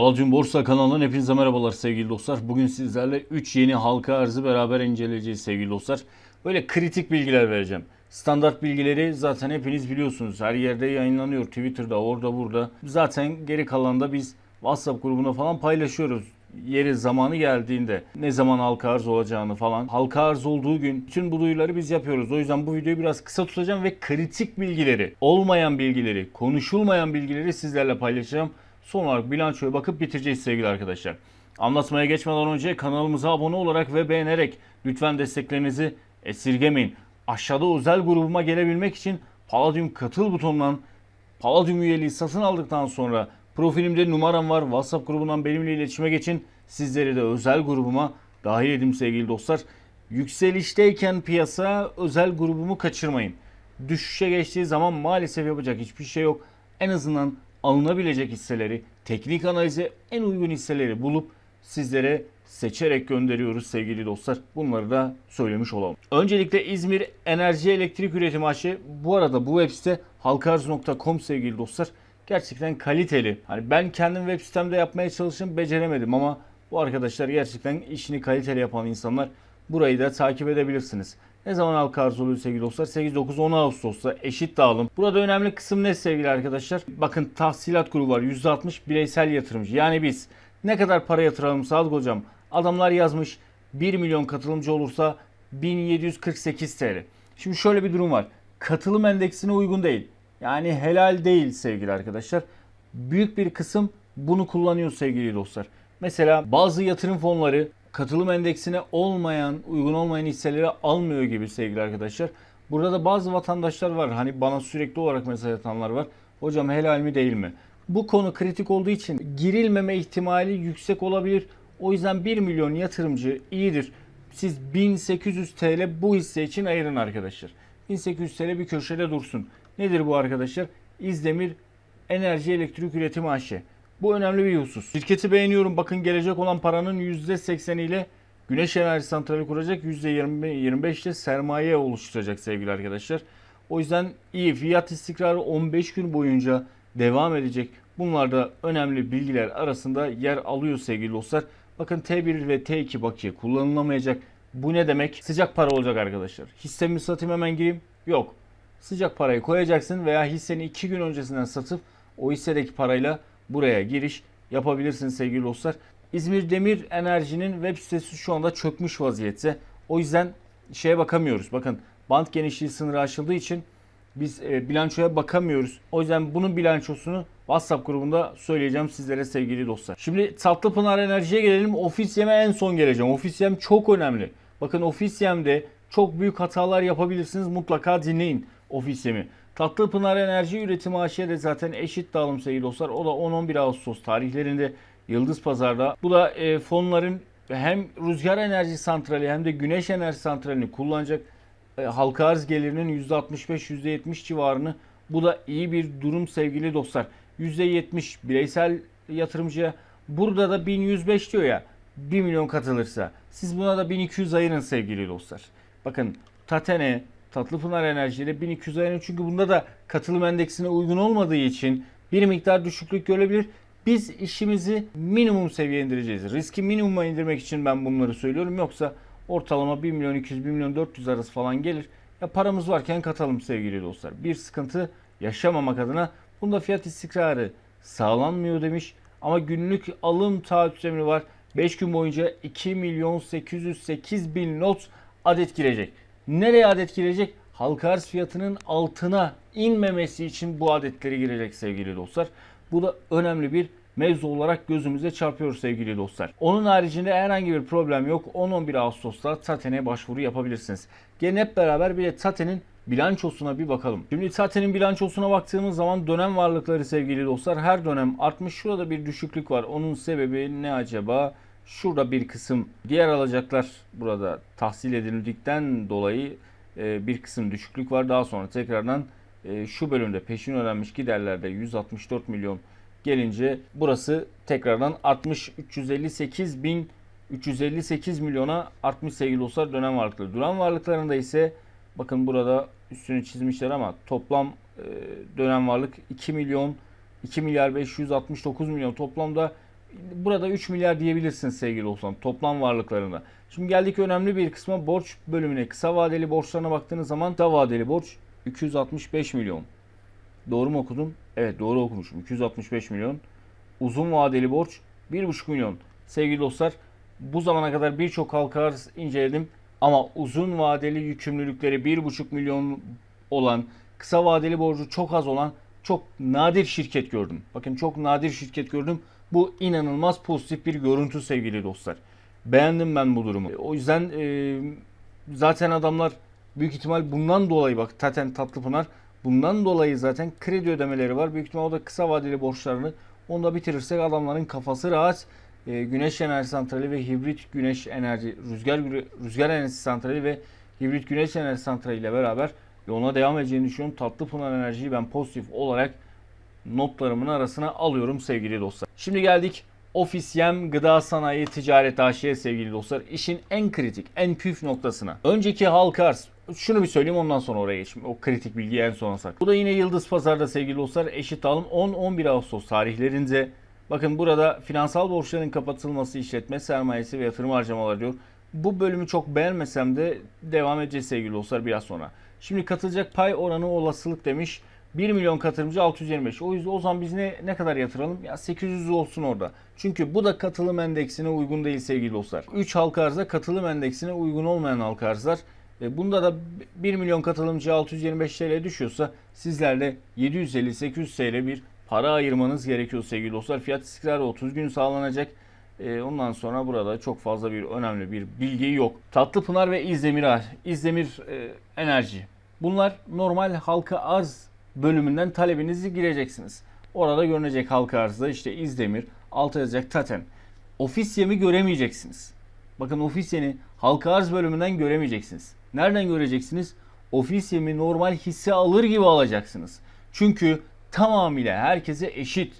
Palladium Borsa kanalından hepinize merhabalar sevgili dostlar. Bugün sizlerle 3 yeni halka arzı beraber inceleyeceğiz sevgili dostlar. Böyle kritik bilgiler vereceğim. Standart bilgileri zaten hepiniz biliyorsunuz. Her yerde yayınlanıyor. Twitter'da, orada, burada. Zaten geri kalan da biz WhatsApp grubuna falan paylaşıyoruz. Yeri zamanı geldiğinde ne zaman halka arz olacağını falan. Halka arz olduğu gün bütün bu duyuruları biz yapıyoruz. O yüzden bu videoyu biraz kısa tutacağım ve kritik bilgileri, olmayan bilgileri, konuşulmayan bilgileri sizlerle paylaşacağım. Son olarak bilançoya bakıp bitireceğiz sevgili arkadaşlar. Anlatmaya geçmeden önce kanalımıza abone olarak ve beğenerek lütfen desteklerinizi esirgemeyin. Aşağıda özel grubuma gelebilmek için Palladium katıl butonundan Palladium üyeliği satın aldıktan sonra profilimde numaram var. WhatsApp grubundan benimle iletişime geçin. Sizleri de özel grubuma dahil edin sevgili dostlar. Yükselişteyken piyasa özel grubumu kaçırmayın. Düşüşe geçtiği zaman maalesef yapacak hiçbir şey yok. En azından alınabilecek hisseleri, teknik analize en uygun hisseleri bulup sizlere seçerek gönderiyoruz sevgili dostlar. Bunları da söylemiş olalım. Öncelikle İzmir Enerji Elektrik Üretimi AŞ. Bu arada bu web site halkarz.com sevgili dostlar. Gerçekten kaliteli. Hani ben kendim web sitemde yapmaya çalıştım beceremedim ama bu arkadaşlar gerçekten işini kaliteli yapan insanlar. Burayı da takip edebilirsiniz. Ne zaman halka arz oluyor sevgili dostlar? 8-9-10 Ağustos'ta eşit dağılım. Burada önemli kısım ne sevgili arkadaşlar? Bakın tahsilat grubu var. %60 bireysel yatırımcı. Yani biz ne kadar para yatıralım Sadık Hocam? Adamlar yazmış 1 milyon katılımcı olursa 1748 TL. Şimdi şöyle bir durum var. Katılım endeksine uygun değil. Yani helal değil sevgili arkadaşlar. Büyük bir kısım bunu kullanıyor sevgili dostlar. Mesela bazı yatırım fonları katılım endeksine olmayan, uygun olmayan hisseleri almıyor gibi sevgili arkadaşlar. Burada da bazı vatandaşlar var. Hani bana sürekli olarak mesaj atanlar var. Hocam helal mi değil mi? Bu konu kritik olduğu için girilmeme ihtimali yüksek olabilir. O yüzden 1 milyon yatırımcı iyidir. Siz 1800 TL bu hisse için ayırın arkadaşlar. 1800 TL bir köşede dursun. Nedir bu arkadaşlar? İzdemir Enerji Elektrik Üretimi AŞ. Bu önemli bir husus. Şirketi beğeniyorum. Bakın gelecek olan paranın %80 ile güneş enerji santrali kuracak. %25 ile sermaye oluşturacak sevgili arkadaşlar. O yüzden iyi. Fiyat istikrarı 15 gün boyunca devam edecek. Bunlar da önemli bilgiler arasında yer alıyor sevgili dostlar. Bakın T1 ve T2 bakiye kullanılamayacak. Bu ne demek? Sıcak para olacak arkadaşlar. Hissemi satayım hemen gireyim. Yok. Sıcak parayı koyacaksın veya hisseni 2 gün öncesinden satıp o hissedeki parayla buraya giriş yapabilirsin sevgili dostlar. İzmir Demir Enerji'nin web sitesi şu anda çökmüş vaziyette. O yüzden şeye bakamıyoruz. Bakın bant genişliği sınırı aşıldığı için biz e, bilançoya bakamıyoruz. O yüzden bunun bilançosunu WhatsApp grubunda söyleyeceğim sizlere sevgili dostlar. Şimdi Tatlıpınar Enerji'ye gelelim. Ofis yeme en son geleceğim. Ofis yem çok önemli. Bakın ofis yemde çok büyük hatalar yapabilirsiniz. Mutlaka dinleyin ofis yemi. Tatlıpınar Enerji Üretimi AŞ de zaten eşit dağılım sevgili dostlar. O da 10-11 Ağustos tarihlerinde Yıldız Pazar'da. Bu da e, fonların hem rüzgar enerji santrali hem de güneş enerji santralini kullanacak e, halka arz gelirinin %65-%70 civarını bu da iyi bir durum sevgili dostlar. %70 bireysel yatırımcıya burada da 1105 diyor ya 1 milyon katılırsa siz buna da 1200 ayırın sevgili dostlar. Bakın Tatene, Tatlıpınar Enerji'yle 1200 ayırın çünkü bunda da katılım endeksine uygun olmadığı için bir miktar düşüklük görebilir. Biz işimizi minimum seviyeye indireceğiz. Riski minimuma indirmek için ben bunları söylüyorum. Yoksa ortalama 1 milyon 200, 1 milyon 400 arası falan gelir. Ya paramız varken katalım sevgili dostlar. Bir sıkıntı yaşamamak adına bunda fiyat istikrarı sağlanmıyor demiş. Ama günlük alım taahhüt emri var. 5 gün boyunca 2 milyon 808 bin not adet girecek. Nereye adet girecek? Halka arz fiyatının altına inmemesi için bu adetleri girecek sevgili dostlar. Bu da önemli bir mevzu olarak gözümüze çarpıyor sevgili dostlar. Onun haricinde herhangi bir problem yok. 10-11 Ağustos'ta Taten'e başvuru yapabilirsiniz. Gelin hep beraber bir de Taten'in bilançosuna bir bakalım. Şimdi Taten'in bilançosuna baktığımız zaman dönem varlıkları sevgili dostlar her dönem artmış. Şurada bir düşüklük var. Onun sebebi ne acaba? Şurada bir kısım diğer alacaklar burada tahsil edildikten dolayı e, bir kısım düşüklük var. Daha sonra tekrardan e, şu bölümde peşin ödenmiş giderlerde 164 milyon gelince burası tekrardan artmış 358 bin 358 milyona artmış sevgili dostlar dönem varlıkları. Duran varlıklarında ise bakın burada üstünü çizmişler ama toplam e, dönem varlık 2 milyon 2 milyar 569 milyon toplamda Burada 3 milyar diyebilirsiniz sevgili dostlarım toplam varlıklarında. Şimdi geldik önemli bir kısma borç bölümüne. Kısa vadeli borçlarına baktığınız zaman kısa vadeli borç 265 milyon. Doğru mu okudum? Evet doğru okumuşum. 265 milyon. Uzun vadeli borç 1,5 milyon. Sevgili dostlar bu zamana kadar birçok halka inceledim. Ama uzun vadeli yükümlülükleri 1,5 milyon olan, kısa vadeli borcu çok az olan çok nadir şirket gördüm. Bakın çok nadir şirket gördüm. Bu inanılmaz pozitif bir görüntü sevgili dostlar. Beğendim ben bu durumu. O yüzden e, zaten adamlar büyük ihtimal bundan dolayı bak zaten Tatlıpınar bundan dolayı zaten kredi ödemeleri var. Büyük ihtimal o da kısa vadeli borçlarını onu da bitirirsek adamların kafası rahat. E, güneş enerji santrali ve hibrit güneş enerji rüzgar rüzgar enerji santrali ve hibrit güneş enerji santrali ile beraber yoluna devam edeceğini düşünüyorum. Tatlıpınar enerjiyi ben pozitif olarak notlarımın arasına alıyorum sevgili dostlar. Şimdi geldik Ofis Yem Gıda Sanayi Ticaret AŞ'ye sevgili dostlar. İşin en kritik, en püf noktasına. Önceki halka arz. Şunu bir söyleyeyim ondan sonra oraya geçeyim. O kritik bilgiyi en sona sak. Bu da yine Yıldız Pazar'da sevgili dostlar. Eşit alım 10-11 Ağustos tarihlerinde. Bakın burada finansal borçların kapatılması, işletme sermayesi ve yatırım harcamaları diyor. Bu bölümü çok beğenmesem de devam edeceğiz sevgili dostlar biraz sonra. Şimdi katılacak pay oranı olasılık demiş. 1 milyon katılımcı 625. O yüzden o zaman biz ne, ne kadar yatıralım? Ya 800 olsun orada. Çünkü bu da katılım endeksine uygun değil sevgili dostlar. 3 halka arza katılım endeksine uygun olmayan halka arzlar. E, bunda da 1 milyon katılımcı 625 TL düşüyorsa sizlerle 750-800 TL bir para ayırmanız gerekiyor sevgili dostlar. Fiyat istikrarı 30 gün sağlanacak. E, ondan sonra burada çok fazla bir önemli bir bilgi yok. Tatlıpınar ve İzdemir, İzdemir e, Enerji. Bunlar normal halka arz bölümünden talebinizi gireceksiniz. Orada görünecek halka arzda işte İzdemir, alta yazacak Tatem. Ofis yemi göremeyeceksiniz. Bakın ofis yemi halka arz bölümünden göremeyeceksiniz. Nereden göreceksiniz? Ofis yemi normal hisse alır gibi alacaksınız. Çünkü tamamıyla herkese eşit.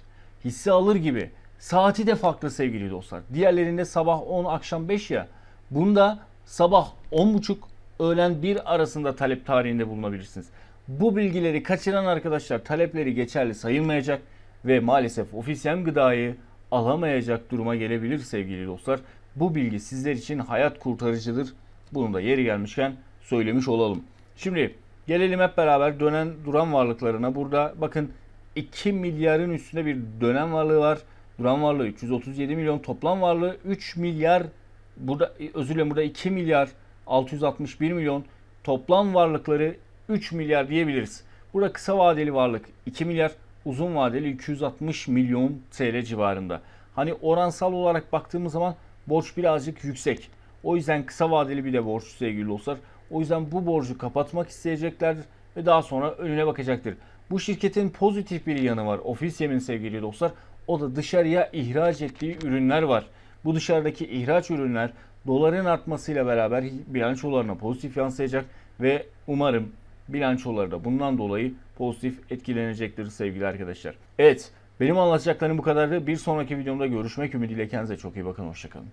Hisse alır gibi. Saati de farklı sevgili dostlar. Diğerlerinde sabah 10 akşam 5 ya. Bunda sabah 10.30 öğlen 1 arasında talep tarihinde bulunabilirsiniz. Bu bilgileri kaçıran arkadaşlar talepleri geçerli sayılmayacak ve maalesef ofisyen gıdayı alamayacak duruma gelebilir sevgili dostlar. Bu bilgi sizler için hayat kurtarıcıdır. Bunu da yeri gelmişken söylemiş olalım. Şimdi gelelim hep beraber dönen duran varlıklarına. Burada bakın 2 milyarın üstünde bir dönem varlığı var. Duran varlığı 337 milyon toplam varlığı 3 milyar burada özür dilerim burada 2 milyar 661 milyon toplam varlıkları 3 milyar diyebiliriz. Burada kısa vadeli varlık 2 milyar, uzun vadeli 260 milyon TL civarında. Hani oransal olarak baktığımız zaman borç birazcık yüksek. O yüzden kısa vadeli bir de borç sevgili dostlar. O yüzden bu borcu kapatmak isteyeceklerdir ve daha sonra önüne bakacaktır. Bu şirketin pozitif bir yanı var. Ofis yemin sevgili dostlar. O da dışarıya ihraç ettiği ürünler var. Bu dışarıdaki ihraç ürünler doların artmasıyla beraber bilançolarına pozitif yansıyacak ve umarım bilançoları da bundan dolayı pozitif etkilenecektir sevgili arkadaşlar. Evet benim anlatacaklarım bu kadardı. Bir sonraki videomda görüşmek ümidiyle kendinize çok iyi bakın. Hoşçakalın.